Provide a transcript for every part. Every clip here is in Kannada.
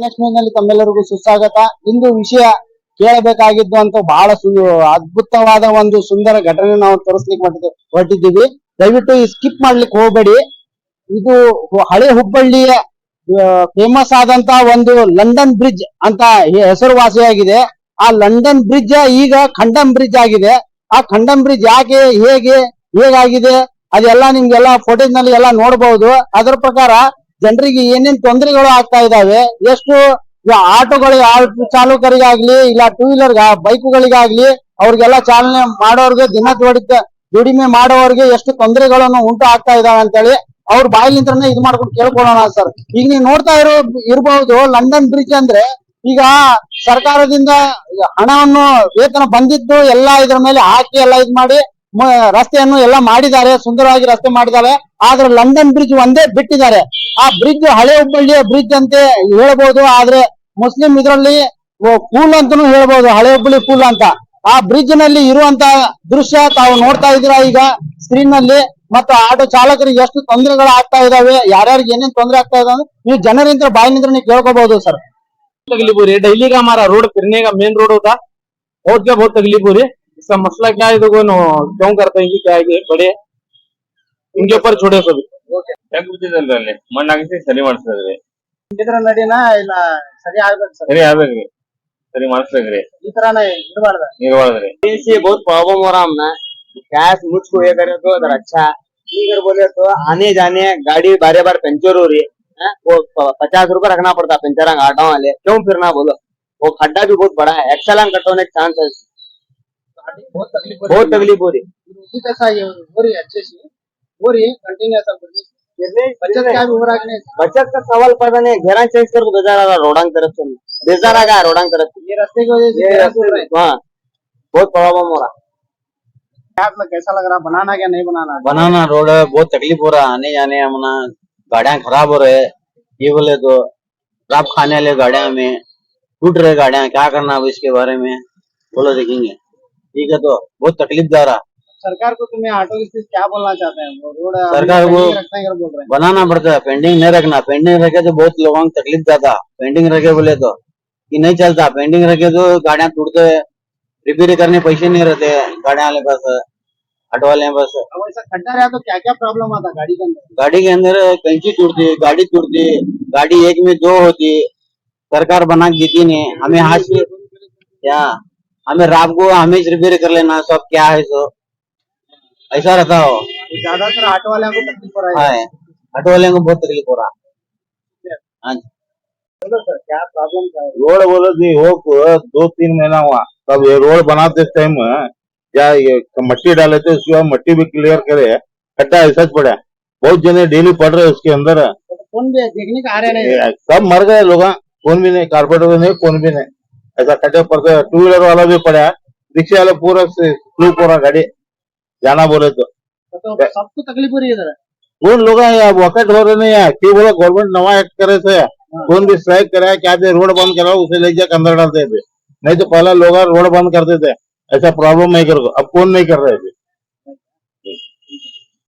ನಲ್ಲಿ ತಮ್ಮೆಲ್ಲರಿಗೂ ಸುಸ್ವಾಗತ. ಇಂದು ವಿಷಯ ಕೇಳಬೇಕಾಗಿದ್ದು ಅಂತ ಬಹಳ ಅದ್ಭುತವಾದ ಒಂದು ಸುಂದರ ಘಟನೆ ನಾವು ತೋರಿಸ್ಲಿಕ್ಕೆ ಹೊರಟಿದ್ದೆ- ಹೊರಟಿದ್ದೀವಿ ದಯವಿಟ್ಟು ಈ ಸ್ಕಿಪ್ ಮಾಡ್ಲಿಕ್ಕೆ ಹೋಗಬೇಡಿ. ಇದು ಹಳೆ ಹುಬ್ಬಳ್ಳಿಯ ಫೇಮಸ್ ಆದಂತ ಒಂದು ಲಂಡನ್ ಬ್ರಿಡ್ಜ್ ಅಂತ ಹೆಸರುವಾಸಿಯಾಗಿದೆ. ಆ ಲಂಡನ್ ಬ್ರಿಡ್ಜ್ ಈಗ ಖಂಡಂ ಬ್ರಿಡ್ಜ್ ಆಗಿದೆ. ಆ ಖಂಡಂ ಬ್ರಿಡ್ಜ್ ಯಾಕೆ, ಹೇಗೆ, ಹೇಗಾಗಿದೆ, ಅದೆಲ್ಲ ನಿಮ್ಗೆಲ್ಲ ಫೋಟೇಜ್ನಲ್ಲಿ ಎಲ್ಲ ನೋಡಬಹುದು ಅದರ ಪ್ರಕಾರ ಜನರಿಗೆ ಏನೇನ್ ತೊಂದರೆಗಳು ಆಗ್ತಾ ಇದಾವೆ, ಎಷ್ಟು ಆಟೋಗಳಿಗೆ ಆಟೋಗಳು ಆಟೋ ಚಾಲಕರಿಗಾಗ್ಲಿ, ಇಲ್ಲ ಟೂ ವೀಲರ್ ಬೈಕ್ಗಳಿಗಾಗ್ಲಿ, ಅವ್ರಿಗೆಲ್ಲ ಚಾಲನೆ ಮಾಡೋರ್ಗೆ ದಿನ ದುಡಿತ, ದುಡಿಮೆ ಮಾಡೋರ್ಗೆ ಎಷ್ಟು ತೊಂದರೆಗಳನ್ನು ಉಂಟು ಆಗ್ತಾ ಇದಾವೆ ಅಂತೇಳಿ ಅವ್ರ ಬಾಯಿಲಿಂತ್ರನೇ ಇದು ಮಾಡ್ಕೊಂಡು ಕೇಳ್ಕೊಳ್ಳೋಣ ಸರ್. ಈಗ ನೀವು ನೋಡ್ತಾ ಇರೋ ಇರಬಹುದು ಲಂಡನ್ ಬ್ರಿಡ್ಜ್ ಅಂದ್ರೆ, ಈಗ ಸರ್ಕಾರದಿಂದ ಹಣವನ್ನು ವೇತನ ಬಂದಿದ್ದು ಎಲ್ಲ ಇದ್ರ ಮೇಲೆ ಹಾಕಿ ಎಲ್ಲ ಇದ್ ಮಾಡಿ ರಸ್ತೆಯನ್ನು ಎಲ್ಲ ಮಾಡಿದ್ದಾರೆ ಸುಂದರವಾಗಿ ರಸ್ತೆ ಮಾಡಿದ್ದಾರೆ ಆದ್ರೆ ಲಂಡನ್ ಬ್ರಿಡ್ಜ್ ಒಂದೇ ಬಿಟ್ಟಿದ್ದಾರೆ ಆ ಬ್ರಿಡ್ಜ್ ಹಳೆ ಹುಬ್ಬಳ್ಳಿಯ ಬ್ರಿಡ್ಜ್ ಅಂತ ಹೇಳ್ಬೋದು ಆದ್ರೆ ಮುಸ್ಲಿಂ ಇದರಲ್ಲಿ ಪೂಲ್ ಅಂತಾನು ಹೇಳ್ಬೋದು ಹಳೆ ಹುಬ್ಬಳ್ಳಿ ಪೂಲ್ ಅಂತ ಆ ಬ್ರಿಡ್ಜ್ನಲ್ಲಿ ಇರುವಂತ ದೃಶ್ಯ ತಾವು ನೋಡ್ತಾ ಇದ್ದೀರಾ ಈಗ ಸ್ಕ್ರೀನ್ನಲ್ಲಿ ಮತ್ತು ಆಟೋ ಚಾಲಕರಿಗೆ ಎಷ್ಟು ತೊಂದರೆಗಳು ಆಗ್ತಾ ಇದಾವೆ ಯಾರ್ಯಾರಿಗೆ ಏನೇನ್ ತೊಂದರೆ ಆಗ್ತಾ ಇದೆ ನೀವು ಜನರಿಂದ ಬಾಯಿನಿಂದ ನೀವು ಕೇಳ್ಕೋಬಹುದು ಸರ್ ತಗಲಿಬೂರಿ ಡೈಲಿಗ ಮಾರ ರೋಡ್ ಕಿರಣಿಗ ಮೇನ್ ರೋಡ್ ಹೋದ ಹೋದ್ಕೆ ಬಹುತ್ ತಗಲಿಬೂರಿ रोड होता बहुत क्या बहुत तकलीफ हो रही है इसका मसला क्या है तो कोई नो- क्यों करते हैं कि क्या है कि बड़े इनके ऊपर छोड़े सभी ಯಾಕೆ ಬಿದ್ದಿದ್ದಲ್ರಿ ಅಲ್ಲಿ ಮಣ್ಣಾಗಿಸಿ ಸರಿ ಮಾಡಿಸ್ಬೇಕ್ರಿ ಇದ್ರ ನಡಿನ ಇಲ್ಲ ಸರಿ ಆಗ್ಬೇಕು ಸರ್ ಸರಿ ಆಗ್ಬೇಕ್ರಿ ಸರಿ ಮಾಡಿಸ್ಬೇಕ್ರಿ ಈ ತರಾನೇ ಇರಬಾರ್ದ ಇರ್ಬಾರ್ದ್ರಿ से बहुत प्रॉब्लम हो रहा हमने कैश मुझको ये करे तो अगर अच्छा नहीं कर बोले तो आने जाने गाड़ी बारे बार पंचर हो रही है हैं? वो प- पचास रुपए रखना पड़ता है पंचर ऑटो वाले क्यों फिरना बोलो वो खड्डा भी बहुत बड़ा है एक्सलन कटोने का चांस है बहुत तकलीफ़ हो बहुत तकलीफ़ हो रही है। हो रही है अच्छे से। हो रही है बचत क्या कि नहीं बचत का सवाल पता नहीं घेरा चेंज करके रहा रोडांग तरफ़ से। बेजार आ गया रोडांग तरफ़ से। ये रास्ते की वजह से हो। बहुत प्रॉब्लम हो रहा कैसा लग रहा बनाना क्या नहीं बनाना? बनाना रोड है बहुत तकलीफ़ हो रहा है आने जाने अपना गाड़ियाँ खराब हो रहे हैं। ये बोले तो खराब खाने वाले गाड़िया में टूट रहे गाड़िया क्या करना अब इसके बारे में? बोलो देखेंगे। ठीक है तो बहुत तकलीफ़ जा रहा। सरकार को तुम्हें ऑटो की क्या बोलना चाहते हैं? रोड सरकार को- बनाना पड़ता है पेंडिंग नहीं रखना। पेंडिंग रखे तो बहुत लोगों को तकलीफ़ जाता। पेंडिंग रखे बोले तो कि नहीं चलता। पेंडिंग रखे तो गाड़ियाँ टूटते रिपेयर करने पैसे नहीं रहते गाड़िया वाले पास। ऑटो वाले पास खड्डा रहा तो क्या क्या प्रॉब्लम आता गाड़ी के अंदर? गाड़ी के अंदर कैंची टूटती गाड़ी टूटती गाड़ी एक में दो होती सरकार बना के देती नहीं हमें हाथ क्या? हमें रात को हमें रिपेयर कर लेना सब क्या है सो ऐसा रहता हो। ज़्यादातर ऑटो वाले को तकलीफ़ हो रहा है। है ऑटो वाले को बहुत तकलीफ़ हो रहा। हाँ जी। बोलो सर क्या प्रॉब्लम क्या रोड बोलो जी हो दो तीन महीना हुआ। तब ये रोड बनाते टाइम क्या ये मट्टी डाले थे उसके बाद मट्टी भी क्लियर करे। खड्डा ऐसा ही पड़ा। बहुत जने डेली पड़ रहे उसके अंदर। तो कौन भी देखने का आ रहे नहीं सब मर गए लोग कौन भी नहीं कारपेटर भी नहीं कौन भी नहीं। ऐसा खड्डे पड़ते टू व्हीलर वाला भी पड़ा है रिक्शे वाला पूरा स्लूप हो रहा गाड़ी जाना बोले तो तो सबको तकलीफ हो रही है इधर कौन लोग हैं वॉकेट हो रहे नहीं है क्यों बोला गवर्नमेंट नवा एक्ट करे थे कौन भी स्ट्राइक करे क्या दे रोड बंद करा उसे ले जाकर अंदर डालते थे नहीं तो पहले लोग रोड बंद करते थे ऐसा प्रॉब्लम नहीं करो अब कौन नहीं कर रहे थे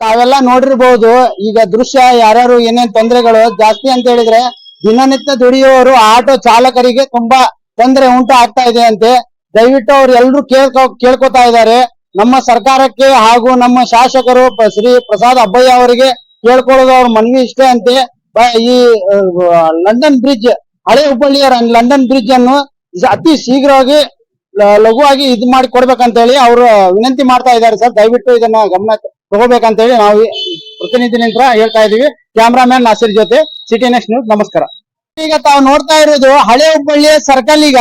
ತಾವೆಲ್ಲ ನೋಡಿರ್ಬಹುದು ಈಗ ದೃಶ್ಯ ಯಾರ್ಯಾರು ಏನೇನ್ ತೊಂದರೆಗಳು ಜಾಸ್ತಿ ಅಂತ ಹೇಳಿದ್ರೆ ದಿನನಿತ್ಯ ದುಡಿಯುವವರು ಆಟೋ ಚಾಲಕರಿಗೆ ತುಂಬಾ ತೊಂದರೆ ಉಂಟು ಆಗ್ತಾ ಇದೆ ಅಂತೆ. ದಯವಿಟ್ಟು ಅವ್ರು ಎಲ್ರು ಕೇಳ್ಕೊ, ಕೇಳ್ಕೊತಾ ಇದ್ದಾರೆ. ನಮ್ಮ ಸರ್ಕಾರಕ್ಕೆ ಹಾಗೂ ನಮ್ಮ ಶಾಸಕರು ಶ್ರೀ ಪ್ರಸಾದ್ ಅಬ್ಬಯ್ಯ ಅವರಿಗೆ ಕೇಳ್ಕೊಳ್ಳೋದು ಅವ್ರ ಮನವಿ ಇಷ್ಟೇ ಅಂತೆ. ಈ ಲಂಡನ್ ಬ್ರಿಡ್ಜ್, ಹಳೆ ಹುಬ್ಬಳ್ಳಿಯ ಲಂಡನ್ ಬ್ರಿಡ್ಜ್ ಅನ್ನು ಅತಿ ಶೀಘ್ರವಾಗಿ ಲಘುವಾಗಿ ಇದು ಮಾಡಿ ಕೊಡ್ಬೇಕಂತ ಹೇಳಿ ಅವರು ವಿನಂತಿ ಮಾಡ್ತಾ ಇದ್ದಾರೆ ಸರ್. ದಯವಿಟ್ಟು ಇದನ್ನ ಗಮನ ತಗೋಬೇಕಂತ ಹೇಳಿ ನಾವು ಪ್ರತಿನಿಧಿ ನಿಂತ್ರ ಹೇಳ್ತಾ ಇದೀವಿ ಕ್ಯಾಮ್ರಾಮನ್ ನಾಸಿರ್ ಜೊತೆ. City next news. ನಮಸ್ಕಾರ. ಈಗ ತಾವು ನೋಡ್ತಾ ಇರೋದು ಹಳೆ ಹುಬ್ಬಳ್ಳಿ ಸರ್ಕಲ್ ಈಗ.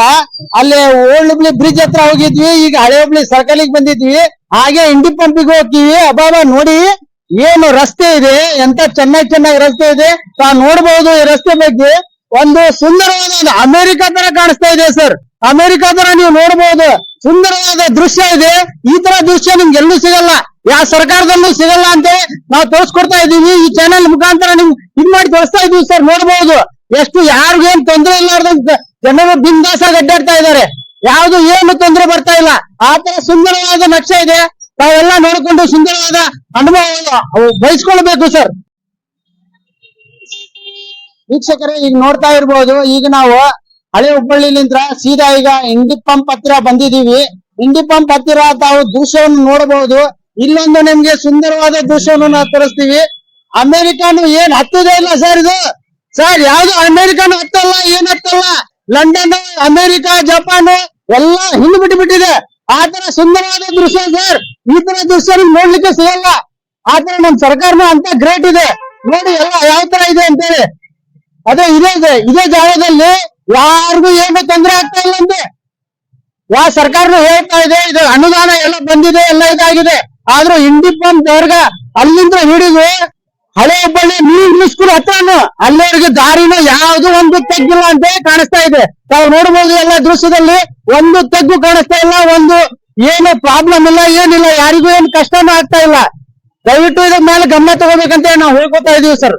ಅಲ್ಲಿ ಓಲ್ಡ್ ಹುಬ್ಳಿ ಬ್ರಿಡ್ಜ್ ಹತ್ರ ಹೋಗಿದ್ವಿ, ಈಗ ಹಳೆ ಹುಬ್ಳಿ ಸರ್ಕಲ್ ಬಂದಿದ್ವಿ. ಹಾಗೆ ಇಂಡಿ ಪಂಪಿಗೆ ಹೋಗ್ತೀವಿ. ಅಬಾಬ ನೋಡಿ, ಏನು ರಸ್ತೆ ಇದೆ, ಎಂತ ಚೆನ್ನಾಗಿ ಚೆನ್ನಾಗಿ ರಸ್ತೆ ಇದೆ. ತಾವು ನೋಡಬಹುದು ಈ ರಸ್ತೆ ಬಗ್ಗೆ. ಒಂದು ಸುಂದರವಾದ ಒಂದು ಅಮೆರಿಕ ತರ ಕಾಣಿಸ್ತಾ ಇದೆ ಸರ್ ಅಮೆರಿಕ ತರ ನೀವು ನೋಡಬಹುದು ಸುಂದರವಾದ ದೃಶ್ಯ ಇದೆ. ಈ ತರ ದೃಶ್ಯ ನಿಮ್ಗೆ ಎಲ್ಲೂ ಸಿಗಲ್ಲ. ಯಾವ ಸರ್ಕಾರದಲ್ಲೂ ಸಿಗಲ್ಲ ಅಂತ ನಾವು ತೋರಿಸ್ಕೊಡ್ತಾ ಇದೀವಿ. ಈ ಚಾನೆಲ್ ಮುಖಾಂತರ ನಿಮ್ಗೆ ಇದ್ ಮಾಡಿ ತೋರಿಸ್ತಾ ಇದೀವಿ ಸರ್ ನೋಡಬಹುದು ಎಷ್ಟು ಯಾರಿಗೇನ್ ತೊಂದರೆ ಇಲ್ಲಾರ್ದಂತ ಜನರು ಬಿಂದಾಸಾಗಿ ಅಡ್ಡಾಡ್ತಾ ಇದ್ದಾರೆ. ಯಾವ್ದು ಏನು ತೊಂದರೆ ಬರ್ತಾ ಇಲ್ಲ. ಆತರ ಸುಂದರವಾದ ನಕ್ಷೆ ಇದೆ. ನಾವೆಲ್ಲ ನೋಡಿಕೊಂಡು ಸುಂದರವಾದ ಅನುಭವ ಬಯಸ್ಕೊಳ್ಬೇಕು ಸರ್. ವೀಕ್ಷಕರೇ, ಈಗ ನೋಡ್ತಾ ಇರ್ಬೋದು, ಈಗ ನಾವು ಹಳೆ ಹುಬ್ಬಳ್ಳಿಲಿಂದ ಸೀದಾ ಈಗ ಇಂಡಿ ಪಂಪ್ ಹತ್ತಿರ ಬಂದಿದೀವಿ ಇಂಡಿ ಪಂಪ್ ಹತ್ತಿರ ತಾವು ದೃಶ್ಯವನ್ನು ನೋಡಬಹುದು ಇಲ್ಲೊಂದು ನಿಮ್ಗೆ ಸುಂದರವಾದ ದೃಶ್ಯವನ್ನು ನಾವು ತೋರಿಸ್ತೀವಿ. ಅಮೆರಿಕಾನು ಏನ್ ಹತ್ತಿದೆ ಇಲ್ಲ ಸರ್ ಇದು. ಸರ್, ಯಾವ್ದು ಅಮೆರಿಕನ್ ಹತ್ತಲ್ಲ ಏನ್ ಹತ್ತಲ್ಲ ಲಂಡನ್ ಅಮೆರಿಕ ಜಪಾನ್ ಎಲ್ಲ ಹಿಂದ್ ಬಿಟ್ಟು ಬಿಟ್ಟಿದೆ ಆ ತರ ಸುಂದರವಾದ ದೃಶ್ಯ ಸರ್. ಈ ತರ ದೃಶ್ಯ ನೋಡ್ಲಿಕ್ಕೆ ಸಿಗಲ್ಲ. ಆತರ ನಮ್ ಸರ್ಕಾರನ ಅಂತ ಗ್ರೇಟ್ ಇದೆ. ನೋಡಿ, ಎಲ್ಲ ಯಾವ ತರ ಇದೆ ಅಂತೇಳಿ. ಅದೇ, ಇದೇ ಇದೆ. ಜಾಗದಲ್ಲಿ ಯಾರಿಗೂ ಏನು ತೊಂದರೆ ಆಗ್ತಾ ಇಲ್ಲ ಅಂತೆ. ಯಾವ ಸರ್ಕಾರನು ಹೇಳ್ತಾ ಇದೆ, ಇದು ಅನುದಾನ ಎಲ್ಲ ಬಂದಿದೆ, ಎಲ್ಲ ಇದಾಗಿದೆ. ಆದ್ರೂ ಇಂಡಿ ಪಂಪ್ ದರ್ಗ ಅಲ್ಲಿಂದ ಹಿಡಿದು ಹಳೆ ಹುಬ್ಬಳ್ಳಿ ನ್ಯೂ ಇಂಗ್ಲಿಷ್ ಸ್ಕೂಲ್ ಹತ್ರನು. ಅಲ್ಲಿವರೆಗೆ ದಾರಿನ ಯಾವ್ದು ಒಂದು ತಗ್ಗಿಲ್ಲ ಅಂತ ಕಾಣಿಸ್ತಾ ಇದೆ. ತಾವು ನೋಡಬಹುದು ಎಲ್ಲ ದೃಶ್ಯದಲ್ಲಿ ಒಂದು ತಗ್ಗು ಕಾಣಿಸ್ತಾ ಇಲ್ಲ, ಒಂದು ಏನು ಪ್ರಾಬ್ಲಮ್ ಇಲ್ಲ, ಏನಿಲ್ಲ, ಯಾರಿಗೂ ಏನು ಕಷ್ಟನೂ ಆಗ್ತಾ ಇಲ್ಲ. ದಯವಿಟ್ಟು ಇದ್ರ ಮೇಲೆ ಗಮನ ತಗೋಬೇಕಂತ ನಾವು ಹೇಳ್ಕೊತಾ ಇದೀವಿ ಸರ್.